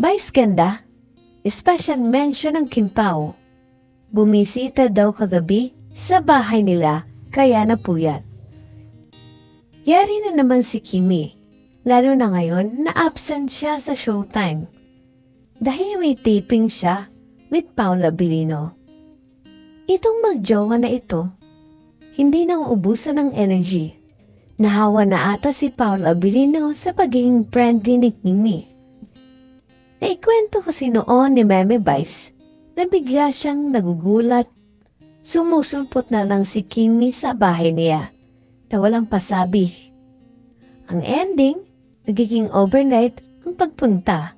Vice ganda, special mention ng Kimpao. Bumisita daw kagabi sa bahay nila kaya napuyat. Yari na naman si Kimi, lalo na ngayon na absent siya sa showtime. Dahil may taping siya with Paula Bilino. Itong magjowa na ito, hindi nang ubusan ng energy. Nahawa na ata si Paula Bilino sa pagiging friendly ni Kimi. Naikwento kasi noon ni Meme Vice na bigla siyang nagugulat. Sumusulpot na lang si Kimi sa bahay niya na walang pasabi. Ang ending, nagiging overnight ang pagpunta.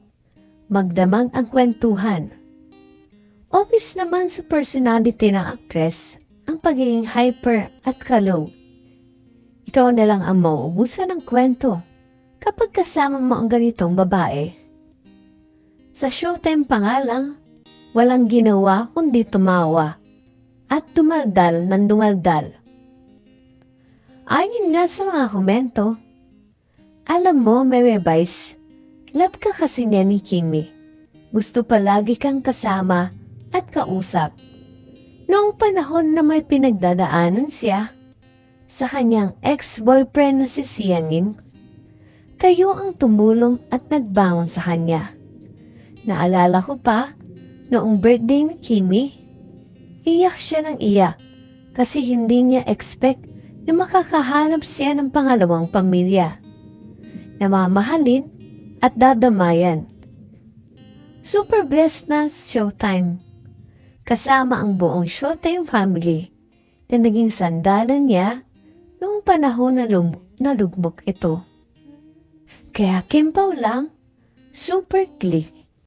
Magdamag ang kwentuhan. Obvious naman sa personality ng actress ang pagiging hyper at kalog. Ikaw na lang ang mauubusan ng kwento kapag kasama mo ang ganitong babae. Sa showtime pa lang, walang ginawa kundi tumawa at dumaldal ng dumaldal. Ayon nga sa mga komento, alam mo, Meme Vice, love ka kasi niya ni Kimi. Gusto palagi kang kasama at kausap. Noong panahon na may pinagdadaanan siya sa kanyang ex-boyfriend na si Sianin, kayo ang tumulong at nagbangon sa kanya. Naalala ko pa, noong birthday ni Kimi, iyak siya ng iyak kasi hindi niya expect na makakahanap siya ng pangalawang pamilya na mamahalin at dadamayan. Super blessed na showtime. Kasama ang buong showtime family na naging sandalan niya noong panahon na, lum- na lugmok ito. Kaya Kimpaw lang, super click.